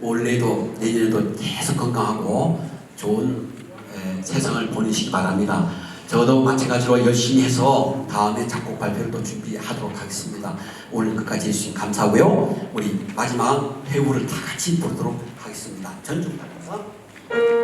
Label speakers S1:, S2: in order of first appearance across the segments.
S1: 올해도 내년에도 계속 건강하고 좋은 에, 세상을 보내시기 바랍니다. 저도 마찬가지로 열심히 해서 다음에 작곡 발표를 또 준비하도록 하겠습니다. 오늘 끝까지 해주신 감사하고요. 우리 마지막 배우를 다 같이 부르도록 하겠습니다. 전주 발사.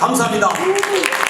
S1: 감사합니다.